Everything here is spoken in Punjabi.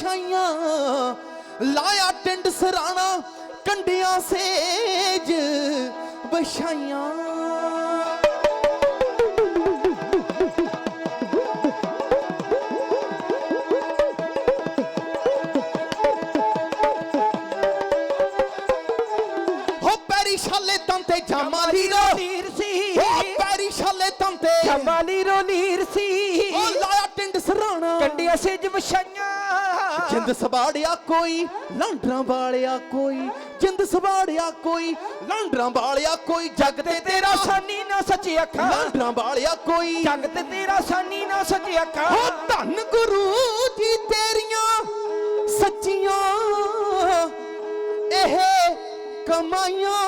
ਛਾਈਆਂ ਲਾਇਆ ਟਿੰਡ ਸਰਾਣਾ ਕੰਡਿਆਂ ਸੇਜ ਵਿਛਾਈਆਂ। ਹੋ ਪੈਰੀ ਛਾਲੇ ਤੰਤੇ ਜਮਾਲੀ ਰੋ। ਲੀਰ ਸੀ। ਹੋ ਪੈਰੀ ਛਾਲੇ ਤੰਤੇ ਲੀਰ ਸੀ। ਲਾਇਆ ਟਿੰਡ ਸਰਾਣਾ। ਕੰਡੀਆਂ ਸੇਜ ਵਿਛਾਈਆਂ। ਜਿੰਦ ਸਵਾੜਿਆ ਕੋਈ ਲਾਂਡਰਾਂ ਵਾਲਿਆ ਕੋਈ ਜਿੰਦ ਸਵਾੜਿਆ ਕੋਈ ਲਾਂਡਰਾਂ ਵਾਲਿਆ ਕੋਈ ਜੱਗ ਤੇ ਤੇਰਾ ਸਾਨੀ ਨਾ ਸੱਚੀ ਅੱਖਾਂ। ਲਾਂਡਰਾਂ ਵਾਲਿਆ ਕੋਈ ਜੱਗ ਤੇ ਤੇਰਾ ਸਾਨੀ ਨਾ ਸੱਚੀ ਅੱਖਾਂ। ਹੋ ਧੰਨ ਗੁਰੂ ਜੀ ਤੇਰੀਆਂ ਸੱਚੀਆਂ ਇਹ ਕਮਾਈਆਂ